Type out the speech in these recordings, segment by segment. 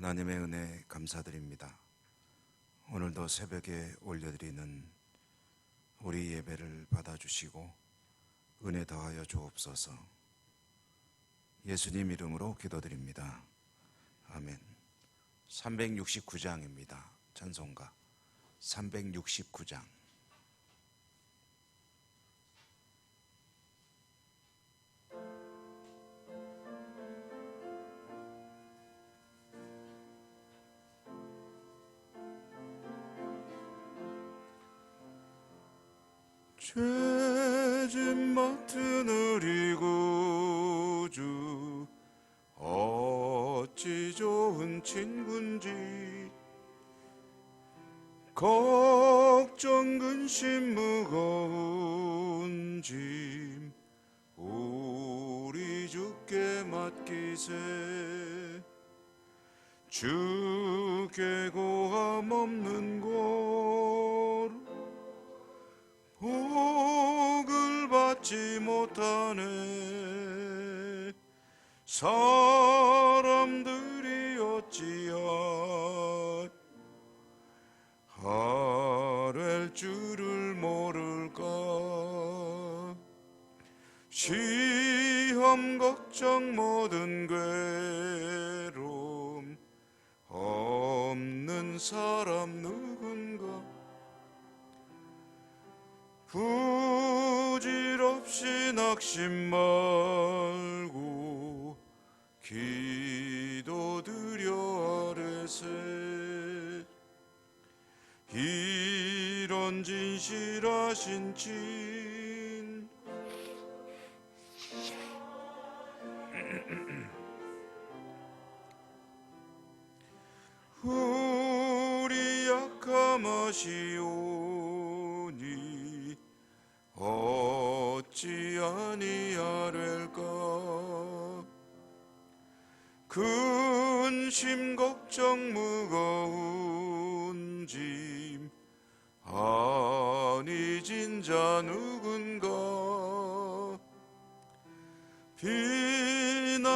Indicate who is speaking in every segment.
Speaker 1: 하나님의 은혜 감사드립니다. 오늘도 새벽에 올려드리는 우리 예배를 받아주시고 은혜 더하여 주옵소서. 예수님 이름으로 기도드립니다. 아멘. 369장입니다. 찬송가 369장. 죄짐 맡은 우리 구주. 어찌 좋은 친군지. 걱정 근심 무거운 짐. 우리 주께 맡기세. 주께 고함 없는 곳 받지 못하네. 사람들이 어찌하 하렐 줄을 모를까. 시험 걱정 모든 괴로움. 없는 사람 누군가 없이 낙심 말고 기도드려 아래세. 이런 진실하신 진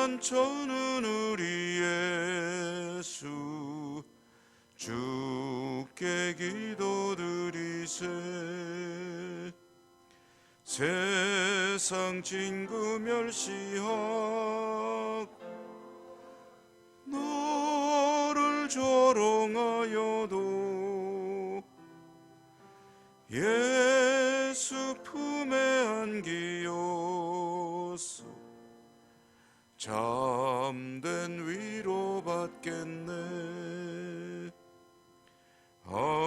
Speaker 1: 비난처는 우리 예수. 주께 기도드리세. 세상 진구 멸시하고 너를 조롱하여도 예 잠든 위로 받겠네. 아멘.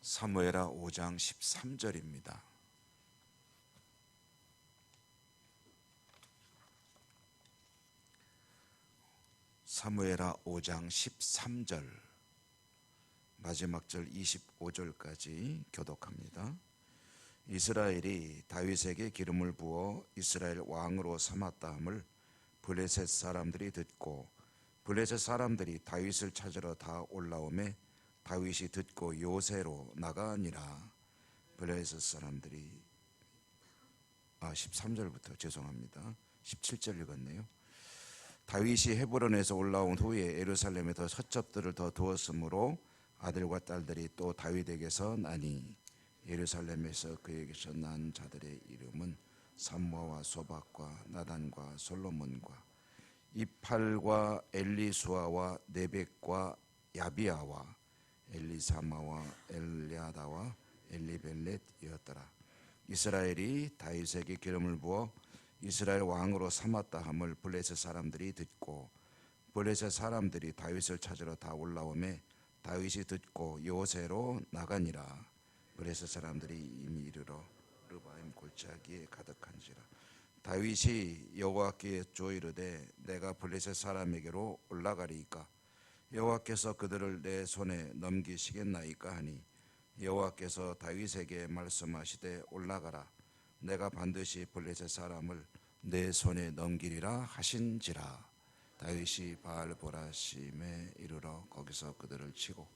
Speaker 1: 사무엘하 5장 13절입니다. 사무엘하 5장 13절 마지막 절 25절까지 교독합니다. 이스라엘이 다윗에게 기름을 부어 이스라엘 왕으로 삼았다 함을 블레셋 사람들이 듣고 블레셋 사람들이 다윗을 찾으러 다 올라오매 다윗이 듣고 요새로 나가니라 블레셋 사람들이 아 13절부터 죄송합니다. 17절 읽었네요. 다윗이 헤브론에서 올라온 후에 예루살렘에 더 서첩들을 더 두었으므로 아들과 딸들이 또 다윗에게서 나니 예루살렘에서 그에게서 난 자들의 이름은 삼모와 소박과 나단과 솔로몬과 이팔과 엘리수아와 네벡과 야비아와 엘리사마와 엘리아다와 엘리벨렛이었더라. 이스라엘이 다윗에게 기름을 부어 이스라엘 왕으로 삼았다 함을 블레셋 사람들이 듣고 블레셋 사람들이 다윗을 찾으러 다 올라오매 다윗이 듣고 요새로 나가니라. 블레셋 사람들이 이미 이르러 르바임 골짜기에 가득한지라. 다윗이 여호와께 조이르되 내가 블레셋 사람에게로 올라가리이까? 여호와께서 그들을 내 손에 넘기시겠나이까 하니 여호와께서 다윗에게 말씀하시되 올라가라. 내가 반드시 블레셋 사람을 내 손에 넘기리라 하신지라 다윗이 바알 보라심에 이르러 거기서 그들을 치고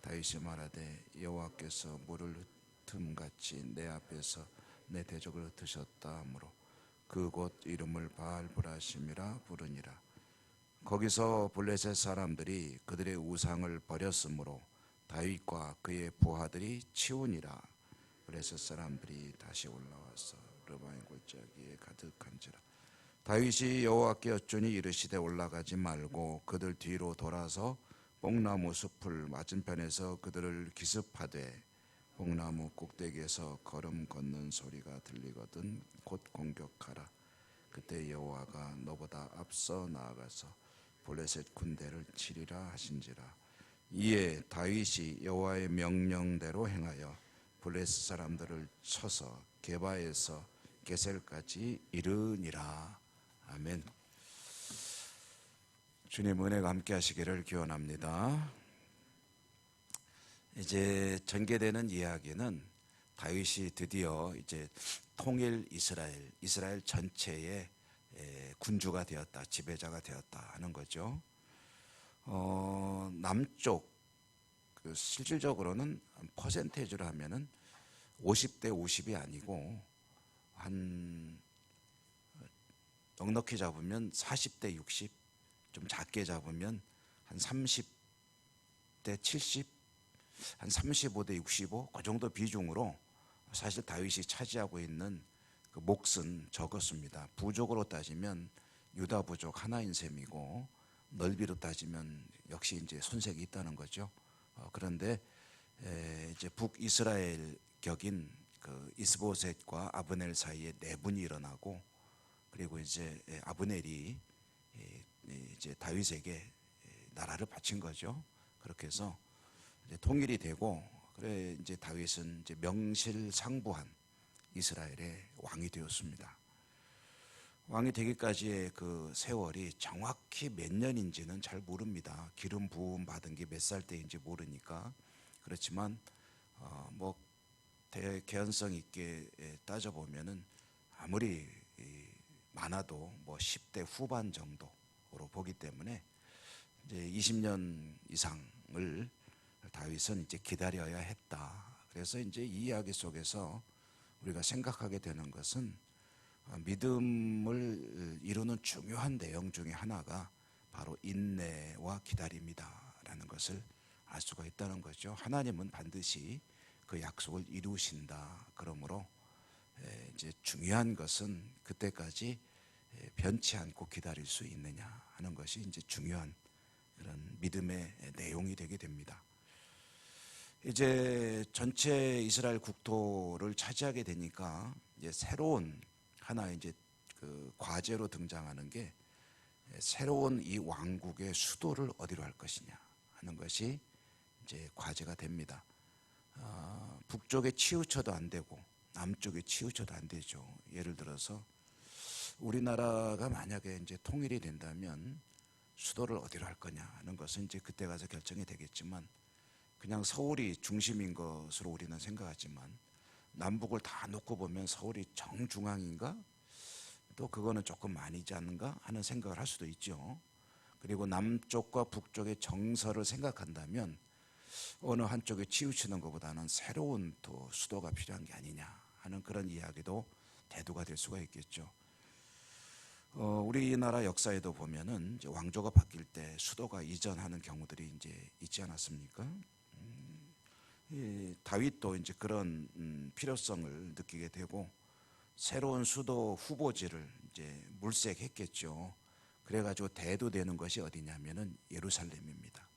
Speaker 1: 다윗이 말하되 여호와께서 물을 틈같이 내 앞에서 내 대적을 드셨다 하므로 그곳 이름을 바알브라심이라 부르니라. 거기서 블레셋 사람들이 그들의 우상을 버렸으므로 다윗과 그의 부하들이 치우니라. 블레셋 사람들이 다시 올라와서 르바인 골짜기에 가득한지라 다윗이 여호와께 여쭈니 이르시되 올라가지 말고 그들 뒤로 돌아서 뽕나무 숲을 맞은편에서 그들을 기습하되 뽕나무 꼭대기에서 걸음 걷는 소리가 들리거든 곧 공격하라. 그때 여호와가 너보다 앞서 나아가서 블레셋 군대를 치리라 하신지라. 이에 다윗이 여호와의 명령대로 행하여 블레셋 사람들을 쳐서 게바에서 게셀까지 이르니라 아멘. 주님 은혜가 함께 하시기를 기원합니다. 이제 전개되는 이야기는 다윗이 드디어 이제 통일 이스라엘, 이스라엘 전체의 에, 군주가 되었다, 지배자가 되었다 하는 거죠. 어, 남쪽 그 실질적으로는 퍼센테이지로 하면은 50대 50이 아니고 한 넉넉히 잡으면 40대 60, 좀 작게 잡으면 한 30대 70, 한 35대 65, 그 정도 비중으로 사실 다윗이 차지하고 있는 그 몫은 적었습니다. 부족으로 따지면 유다 부족 하나인 셈이고 넓이로 따지면 역시 이제 손색이 있다는 거죠. 어, 그런데 에, 이제 북이스라엘 격인 그 이스보셋과 아브넬 사이에 내분이 일어나고 그리고 이제 아브넬이 이제 다윗에게 나라를 바친 거죠. 그렇게 해서 통일이 되고 그래 이제 다윗은 이제 명실상부한 이스라엘의 왕이 되었습니다. 왕이 되기까지의 그 세월이 정확히 몇 년인지는 잘 모릅니다. 기름 부음 받은 게 몇 살 때인지 모르니까 그렇지만 어, 뭐 개연성 있게 따져 보면은 아무리 많아도 뭐 10대 후반 정도로 보기 때문에 이제 20년 이상을 다윗은 이제 기다려야 했다. 그래서 이제 이 이야기 속에서 우리가 생각하게 되는 것은 믿음을 이루는 중요한 내용 중에 하나가 바로 인내와 기다림이다라는 것을 알 수가 있다는 거죠. 하나님은 반드시 그 약속을 이루신다. 그러므로 이제 중요한 것은 그때까지 변치 않고 기다릴 수 있느냐 하는 것이 이제 중요한 그런 믿음의 내용이 되게 됩니다. 이제 전체 이스라엘 국토를 차지하게 되니까 이제 새로운 하나 이제 그 과제로 등장하는 게 새로운 이 왕국의 수도를 어디로 할 것이냐 하는 것이 이제 과제가 됩니다. 어, 북쪽에 치우쳐도 안 되고 남쪽에 치우쳐도 안 되죠. 예를 들어서 우리나라가 만약에 이제 통일이 된다면 수도를 어디로 할 거냐 하는 것은 이제 그때 가서 결정이 되겠지만 그냥 서울이 중심인 것으로 우리는 생각하지만 남북을 다 놓고 보면 서울이 정중앙인가? 또 그거는 조금 아니지 않는가 하는 생각을 할 수도 있죠. 그리고 남쪽과 북쪽의 정서를 생각한다면 어느 한쪽에 치우치는 것보다는 새로운 또 수도가 필요한 게 아니냐 하는 그런 이야기도 대두가 될 수가 있겠죠. 어, 우리나라 역사에도 보면은 왕조가 바뀔 때 수도가 이전하는 경우들이 이제 있지 않았습니까? 음, 이 다윗도 이제 그런 음, 필요성을 느끼게 되고 새로운 수도 후보지를 이제 물색했겠죠. 그래가지고 대두되는 것이 어디냐면은 예루살렘입니다.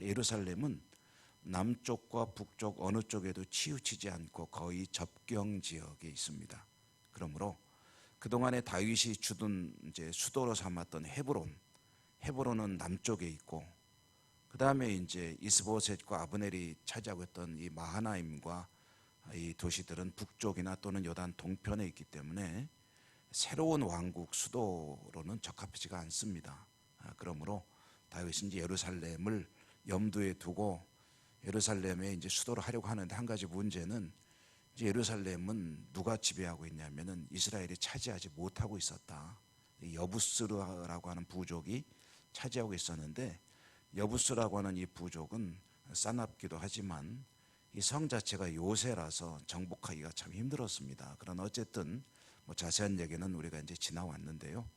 Speaker 1: 예루살렘은 남쪽과 북쪽 어느 쪽에도 치우치지 않고 거의 접경 지역에 있습니다. 그러므로 그동안에 다윗이 주둔 이제 수도로 삼았던 헤브론, 헤브론은 남쪽에 있고 그 다음에 이제 이스보셋과 아브넬이 차지하고 있던 이 마하나임과 이 도시들은 북쪽이나 또는 요단 동편에 있기 때문에 새로운 왕국 수도로는 적합하지가 않습니다. 아, 그러므로 다윗은 예루살렘을 염두에 두고 예루살렘에 이제 수도를 하려고 하는데 한 가지 문제는 이제 예루살렘은 누가 지배하고 있냐면은 이스라엘이 차지하지 못하고 있었다. 여부스라고 하는 부족이 차지하고 있었는데 여부스라고 하는 이 부족은 싸납기도 하지만 이 성 자체가 요새라서 정복하기가 참 힘들었습니다. 그러나 어쨌든 뭐 자세한 얘기는 우리가 이제 지나왔는데요.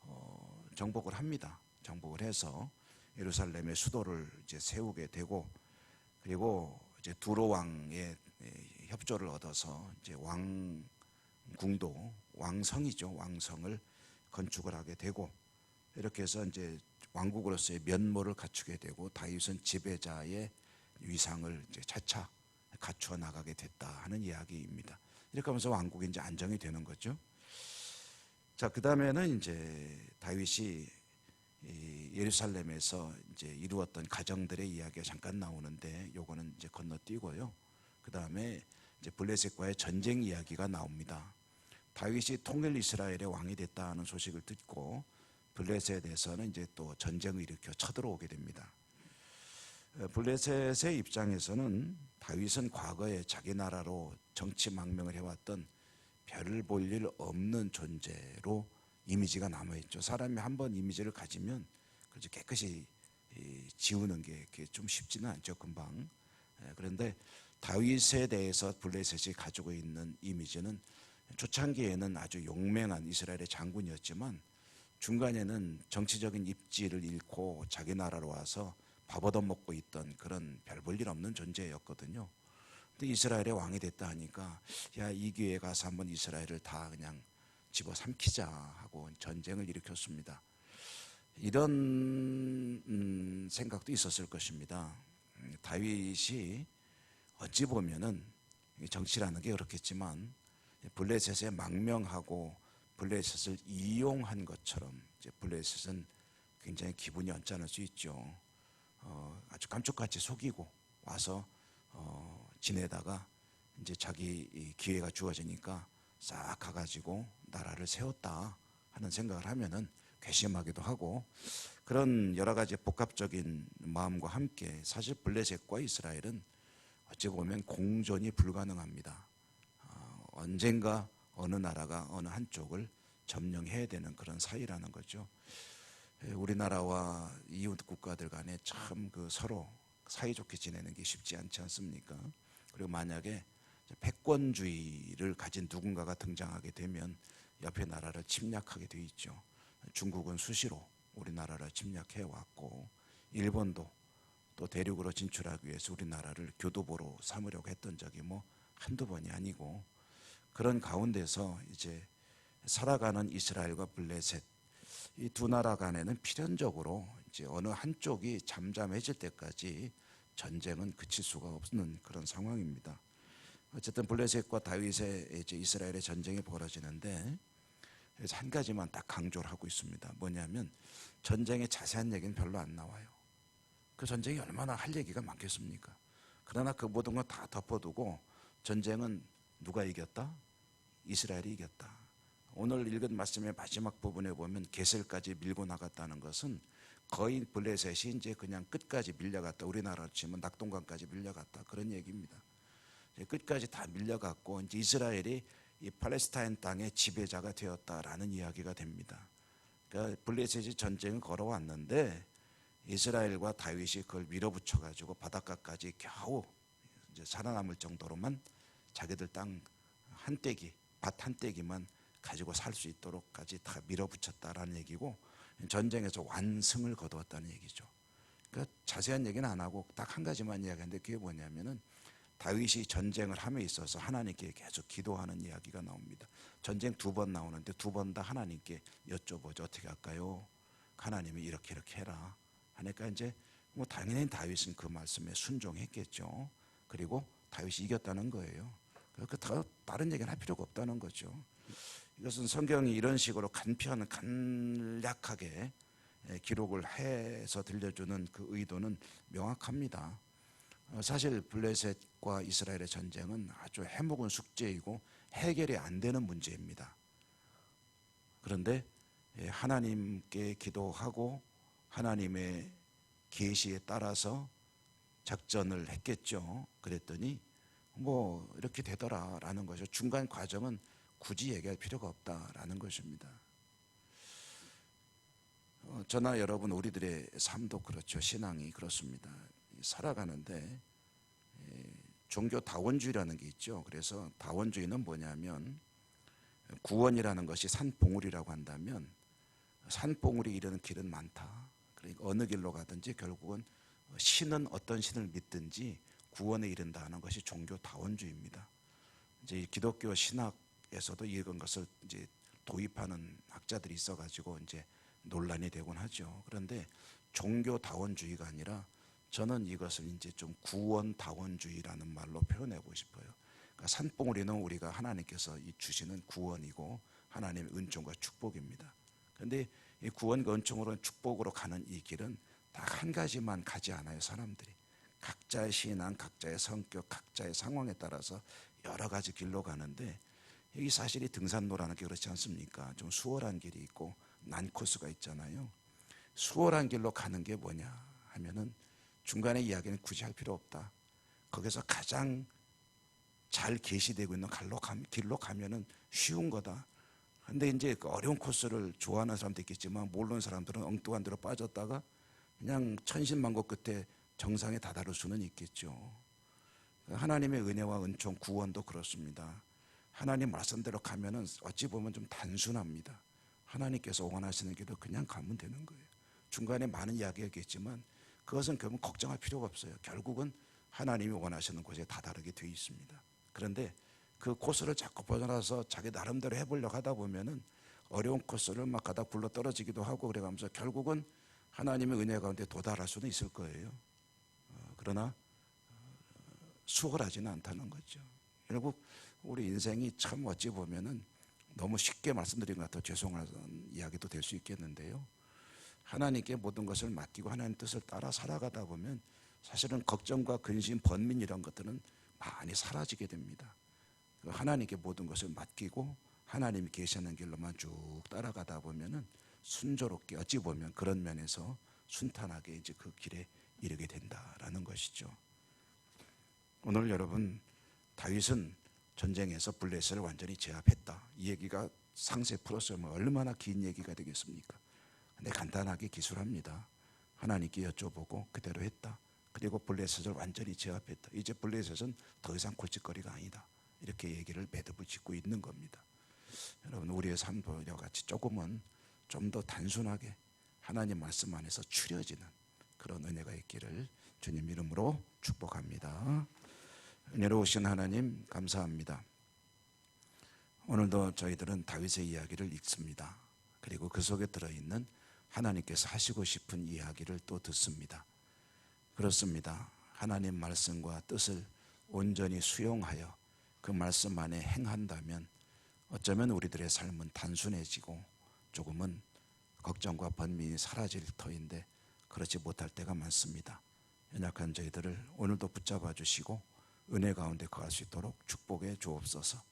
Speaker 1: 어, 정복을 합니다. 정복을 해서 예루살렘의 수도를 이제 세우게 되고 그리고 이제 두로 왕의 예, 협조를 얻어서 이제 왕궁도 왕성이죠. 왕성을 건축을 하게 되고 이렇게 해서 이제 왕국으로서의 면모를 갖추게 되고 다윗은 지배자의 위상을 이제 차차 갖추어 나가게 됐다 하는 이야기입니다. 이렇게 하면서 왕국이 이제 안정이 되는 거죠. 자, 그 다음에는 이제 다윗이 이 예루살렘에서 이제 이루었던 가정들의 이야기가 잠깐 나오는데 요거는 이제 건너뛰고요. 그 다음에 이제 블레셋과의 전쟁 이야기가 나옵니다. 다윗이 통일 이스라엘의 왕이 됐다는 소식을 듣고 블레셋에서는 이제 또 전쟁을 일으켜 쳐들어오게 됩니다. 어, 블레셋의 입장에서는 다윗은 과거에 자기 나라로 정치 망명을 해왔던 별을 볼 일 없는 존재로 이미지가 남아있죠. 사람이 한 번 이미지를 가지면 그저 깨끗이 이, 지우는 게 좀 쉽지는 않죠. 금방. 예, 그런데 다윗에 대해서 블레셋이 가지고 있는 이미지는 초창기에는 아주 용맹한 이스라엘의 장군이었지만 중간에는 정치적인 입지를 잃고 자기 나라로 와서 밥 얻어먹고 있던 그런 별 볼 일 없는 존재였거든요. 근데 이스라엘의 왕이 됐다 하니까 야 이 기회에 가서 한번 이스라엘을 다 그냥 집어 삼키자 하고 전쟁을 일으켰습니다. 이런 음, 생각도 있었을 것입니다. 음, 다윗이 어찌 보면은 정치라는 게 그렇겠지만 블레셋에 망명하고 블레셋을 이용한 것처럼 이제 블레셋은 굉장히 기분이 언짢을 수 있죠. 어, 아주 감쪽같이 속이고 와서 어, 지내다가 이제 자기 이 기회가 주어지니까 싹 가가지고 나라를 세웠다 하는 생각을 하면은 괘씸하기도 하고 그런 여러 가지 복합적인 마음과 함께 사실 블레셋과 이스라엘은 어찌 보면 공존이 불가능합니다. 어, 언젠가 어느 나라가 어느 한쪽을 점령해야 되는 그런 사이라는 거죠. 예, 우리나라와 이웃 국가들 간에 참 그 서로 사이좋게 지내는 게 쉽지 않지 않습니까? 그리고 만약에 패권주의를 가진 누군가가 등장하게 되면 옆에 나라를 침략하게 돼 있죠. 중국은 수시로 우리나라를 침략해 왔고 일본도 또 대륙으로 진출하기 위해서 우리나라를 교도보로 삼으려고 했던 적이 뭐 한두 번이 아니고 그런 가운데서 이제 살아가는 이스라엘과 블레셋 이 두 나라 간에는 필연적으로 이제 어느 한쪽이 잠잠해질 때까지 전쟁은 그칠 수가 없는 그런 상황입니다. 어쨌든 블레셋과 다윗의 이제 이스라엘의 전쟁이 벌어지는데 그래서 한 가지만 딱 강조를 하고 있습니다. 뭐냐면 전쟁의 자세한 얘기는 별로 안 나와요. 그 전쟁이 얼마나 할 얘기가 많겠습니까? 그러나 그 모든 걸다 덮어두고 전쟁은 누가 이겼다? 이스라엘이 이겼다. 오늘 읽은 말씀의 마지막 부분에 보면 게셀까지 밀고 나갔다는 것은 거의 블레셋이 이제 그냥 끝까지 밀려갔다. 우리나라로 치면 낙동강까지 밀려갔다. 그런 얘기입니다. 끝까지 다 밀려갔고 이제 이스라엘이 이 팔레스타인 땅의 지배자가 되었다라는 이야기가 됩니다. 그러니까 블레셋이 전쟁을 걸어왔는데 이스라엘과 다윗이 그걸 밀어붙여 가지고 바닷가까지 겨우 이제 살아남을 정도로만 자기들 땅 한 떼기 밭 한 떼기만 가지고 살 수 있도록까지 다 밀어붙였다라는 얘기고 전쟁에서 완승을 거두었다는 얘기죠. 그러니까 자세한 얘기는 안 하고 딱 한 가지만 이야기하는데 그게 뭐냐면은 다윗이 전쟁을 함에 있어서 하나님께 계속 기도하는 이야기가 나옵니다. 전쟁 두 번 나오는데 두 번 다 하나님께 여쭤보죠. 어떻게 할까요? 하나님이 이렇게 이렇게 해라. 하니까 이제 뭐 당연히 다윗은 그 말씀에 순종했겠죠. 그리고 다윗이 이겼다는 거예요. 그 다른 얘기는 할 필요가 없다는 거죠. 이것은 성경이 이런 식으로 간편 간략하게 기록을 해서 들려주는 그 의도는 명확합니다. 어, 사실 블레셋과 이스라엘의 전쟁은 아주 해묵은 숙제이고 해결이 안 되는 문제입니다. 그런데 예, 하나님께 기도하고 하나님의 계시에 따라서 작전을 했겠죠. 그랬더니 뭐 이렇게 되더라라는 거죠. 중간 과정은 굳이 얘기할 필요가 없다라는 것입니다. 어, 저나 여러분 우리들의 삶도 그렇죠. 신앙이 그렇습니다. 살아가는데 종교 다원주의라는 게 있죠. 그래서 다원주의는 뭐냐면 구원이라는 것이 산봉우리라고 한다면 산봉우리 이르는 길은 많다. 그러니까 어느 길로 가든지 결국은 신은 어떤 신을 믿든지 구원에 이른다는 것이 종교 다원주의입니다. 이제 이 기독교 신학에서도 이런 것을 이제 도입하는 학자들이 있어가지고 이제 논란이 되곤 하죠. 그런데 종교 다원주의가 아니라 저는 이것을 이제 좀 구원 다원주의라는 말로 표현하고 싶어요. 그러니까 산봉우리는 우리가 하나님께서 이 주시는 구원이고 하나님의 은총과 축복입니다. 그런데 이 구원과 은총으로 축복으로 가는 이 길은 딱 한 가지만 가지 않아요. 사람들이 각자의 신앙, 각자의 성격, 각자의 상황에 따라서 여러 가지 길로 가는데 이 사실이 등산로라는 게 그렇지 않습니까? 좀 수월한 길이 있고 난 코스가 있잖아요. 수월한 길로 가는 게 뭐냐 하면은 중간에 이야기는 굳이 할 필요 없다. 거기서 가장 잘 계시되고 있는 갈로 가, 길로 가면은 쉬운 거다. 근데 이제 그 어려운 코스를 좋아하는 사람도 있겠지만 모르는 사람들은 엉뚱한 데로 빠졌다가 그냥 천신만고 끝에 정상에 다다를 수는 있겠죠. 하나님의 은혜와 은총, 구원도 그렇습니다. 하나님 말씀대로 가면은 어찌 보면 좀 단순합니다. 하나님께서 원하시는 길로 그냥 가면 되는 거예요. 중간에 많은 이야기겠지만 그것은 결국 걱정할 필요가 없어요. 결국은 하나님이 원하시는 곳에 다다르게 되어 있습니다. 그런데 그 코스를 자꾸 벗어나서 자기 나름대로 해보려고 하다 보면은 어려운 코스를 막 가다 굴러 떨어지기도 하고 그래가면서 결국은 하나님의 은혜 가운데 도달할 수는 있을 거예요. 어, 그러나 수월하지는 않다는 거죠. 결국 우리 인생이 참 어찌 보면은 너무 쉽게 말씀드린 것 같아 죄송한 이야기도 될 수 있겠는데요. 하나님께 모든 것을 맡기고 하나님 뜻을 따라 살아가다 보면 사실은 걱정과 근심, 번민 이런 것들은 많이 사라지게 됩니다. 그 하나님께 모든 것을 맡기고 하나님이 계시는 길로만 쭉 따라가다 보면은 순조롭게 어찌 보면 그런 면에서 순탄하게 이제 그 길에 이르게 된다라는 것이죠. 오늘 여러분 다윗은 전쟁에서 블레셋을 완전히 제압했다. 이 얘기가 상세 풀었으면 얼마나 긴 얘기가 되겠습니까? 근데 간단하게 기술합니다. 하나님께 여쭤보고 그대로 했다. 그리고 블레셋을 완전히 제압했다. 이제 블레셋은 더 이상 골칫거리가 아니다. 이렇게 얘기를 매듭을 짓고 있는 겁니다. 여러분 우리의 삶도 이와 같이 조금은 좀 더 단순하게 하나님 말씀 안에서 추려지는 그런 은혜가 있기를 주님 이름으로 축복합니다. 은혜로우신 하나님 감사합니다. 오늘도 저희들은 다윗의 이야기를 읽습니다. 그리고 그 속에 들어있는 하나님께서 하시고 싶은 이야기를 또 듣습니다. 그렇습니다. 하나님 말씀과 뜻을 온전히 수용하여 그 말씀 안에 행한다면 어쩌면 우리들의 삶은 단순해지고 조금은 걱정과 번민이 사라질 터인데 그렇지 못할 때가 많습니다. 연약한 저희들을 오늘도 붙잡아 주시고 은혜 가운데 거할 수 있도록 축복해 주옵소서.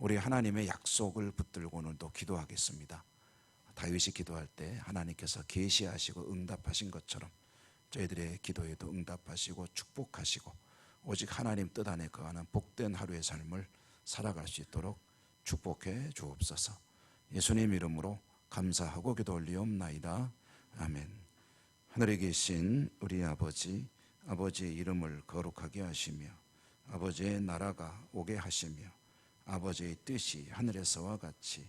Speaker 1: 우리 하나님의 약속을 붙들고 오늘도 기도하겠습니다. 다윗이 기도할 때 하나님께서 계시하시고 응답하신 것처럼 저희들의 기도에도 응답하시고 축복하시고 오직 하나님 뜻 안에 거하는 복된 하루의 삶을 살아갈 수 있도록 축복해 주옵소서. 예수님 이름으로 감사하고 기도 올리옵나이다. 아멘. 하늘에 계신 우리 아버지, 아버지의 이름을 거룩하게 하시며 아버지의 나라가 오게 하시며 아버지의 뜻이 하늘에서와 같이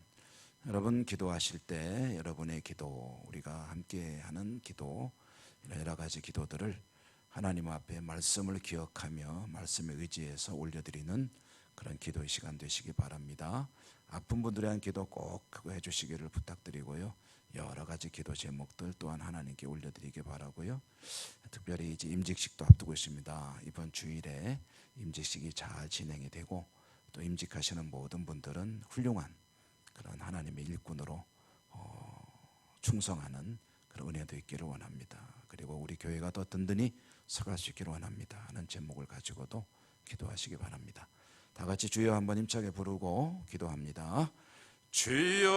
Speaker 1: 여러분 기도하실 때 여러분의 기도 우리가 함께 하는 기도 여러 가지 기도들을 하나님 앞에 말씀을 기억하며 말씀에 의지해서 올려드리는 그런 기도의 시간 되시기 바랍니다. 아픈 분들에 대한 기도 꼭 해주시기를 부탁드리고요. 여러 가지 기도 제목들 또한 하나님께 올려드리기 바라고요. 특별히 이제 임직식도 앞두고 있습니다. 이번 주일에 임직식이 잘 진행이 되고 또 임직하시는 모든 분들은 훌륭한 그런 하나님의 일꾼으로 어, 충성하는 그런 은혜도 있기를 원합니다. 그리고 우리 교회가 더 든든히 서갈 수 있기를 원합니다. 하는 제목을 가지고도 기도하시기 바랍니다. 다 같이 주여 한번 힘차게 부르고 기도합니다.
Speaker 2: 주여